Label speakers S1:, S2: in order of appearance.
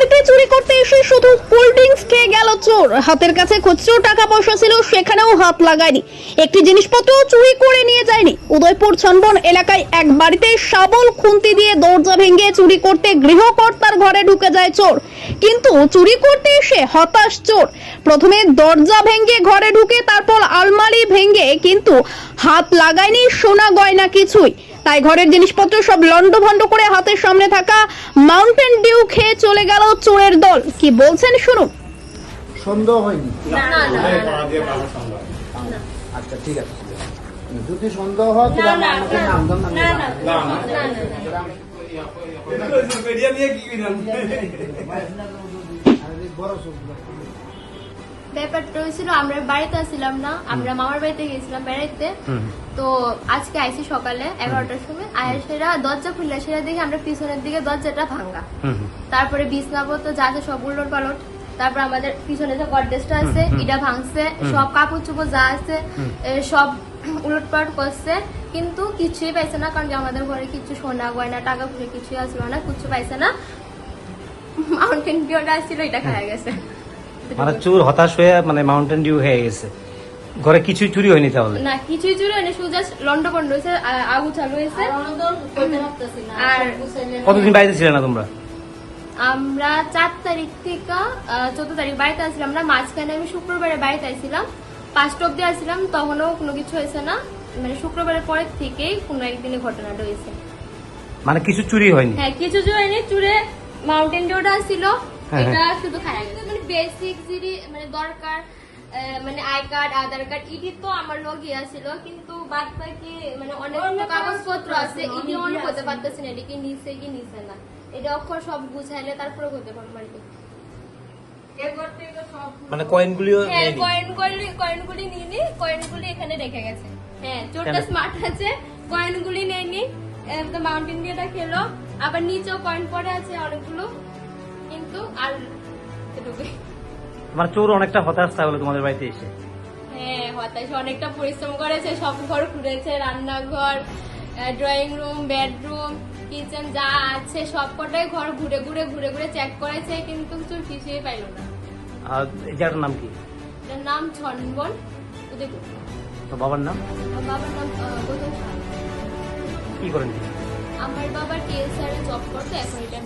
S1: বাড়িতে চুরি করতে এসে শুধু কোল্ড ড্রিঙ্কস খেয়ে গেল চোর। হাতের কাছে খুচরো টাকা পয়সা ছিল, সেখানেও হাত লাগায়নি। একটি জিনিসপত্র চুরি করে নিয়ে যায়নি। উদয়পুর ছনবন এলাকায় এক বাড়িতে শাবল খুন্তি দিয়ে দরজা ভেঙে চুরি করতে গৃহকর্তার ঘরে ঢুকে যায় চোর। কিন্তু চুরি করতে এসে হতাশ চোর। প্রথমে দরজা ভেঙে ঘরে ঢুকে তারপর আলমারি ভেঙে কিন্তু হাত লাগায়নি সোনা গয়না কিছুই। তাই ঘরের জিনিসপত্র সব লন্ডভন্ড করে হাতের সামনে থাকা মাউন্টেন ডিউ খেয়ে চলে গেল চোরের দল। কি বলছেন শুনুন।
S2: সন্দেহ হয়নি?
S3: না না না
S2: আচ্ছা ঠিক আছে। যদি সন্দেহ হয় তাহলে
S3: না,
S2: আমাকে
S3: না,
S2: নাম দাও
S3: ব্যাপারটা হয়েছিল আমরা বাড়িতে আসছিলাম না আমরা মামার বাড়িতে গেছিলাম বেড়াইতে। তো আজকে আইসি সকালে এগারোটার সময়। আর সেটা দরজা খুললে সেটা দেখে আমরা পিছনের দিকে দরজাটা ভাঙ্গা তারপরে বিছনাপত্র যা আছে সব উলট পালট। তারপর আমাদের পিছনে যে গডরেজটা আছে এটা ভাঙছে সব কাপড় চোপড় যা আছে সব উলট পালট করছে কিন্তু কিছুই পাইছে না কারণ আমাদের ঘরে কিছু সোনা গয়না টাকা পয়সা কিছুই আসলো না কিছু পাইছে না। মাউন্টেন ডিওটা আসছিল এটা খাওয়া গেছে।
S4: মানে চোর হতাশ হয়ে মানে মাউন্টেন ডিউ হয়ে গেছে। ঘরে কিছুই চুরি হয়নি তাহলে?
S3: না কিছুই চুরি হয়নি শুধু জাস্ট লন্ড বন্ড হয়েছে আগু চালু হয়েছে। আর
S4: কতদিন বাড়িতে ছিলে না তোমরা?
S3: আমরা চার তারিখ থেকে চোদ্দ তারিখ বাড়িতে আসছিলাম আমরা মাঝখানে আমি শুক্রবারে বাড়িতে আসছিলাম পাঁচটা অব্দি আসছিলাম তখনও কোনো কিছু হয়েছে না। মানে শুক্রবারের পরের থেকেই কোনো একদিনে ঘটনাটা হয়েছে।
S4: মানে কিছু চুরি হয়নি?
S3: হ্যাঁ কিছু জয়নি চুরে মাউন্টেন ডিউটা ছিল এটা শুধু খারাপ মানে বেসিক মানে দরকার মানে I card Aadhaar card ID তো আমার লগই আছিল কিন্তু বাদ বাকি মানে অনেক কাগজপত্র আছে ইডি অনেক হতে পারতেছে না এটি কি নিছে কি নিছে না। এটা অক্ষর সব গুছাইলে তারপরে হতে পারব আর কি
S4: মানে কয়েনগুলিও
S3: হ্যাঁ
S4: নেয়নি
S3: কয়েনগুলি কয়েনগুলি নিয়ে কয়েনগুলি এখানে রেখে গেছে। হ্যাঁ চোরটা স্মার্ট আছে কয়েনগুলি নেয়নি মাউন্টেন ডিউটা খেলো আবার নিচেও কয়েন পড়ে আছে অনেকগুলো কিন্তু আর এটুকুই।
S4: মানে চোর অনেকটা হতাশ তাহলে তোমাদের বাড়িতে এসে।
S3: হ্যাঁ হতাশ অনেকটা পরিশ্রম করেছে সব ঘর ঘুরেছে রান্নাঘর ড্রয়িং রুম বেডরুম কিচেন যা আছে সবকটাই ঘর ঘুরে ঘুরে ঘুরে ঘুরে চেক করেছে কিন্তু কিছু কিছুই পাইল না
S4: আর এটার নাম কি
S3: এটার নাম ছনবন উদয়পুর
S4: তো বাবার নাম
S3: আমার বাবার নাম গৌতম সাহা।
S4: কি করেন তিনি?
S3: আমার বাবা টিএসআর এ জব করতো এখন এটা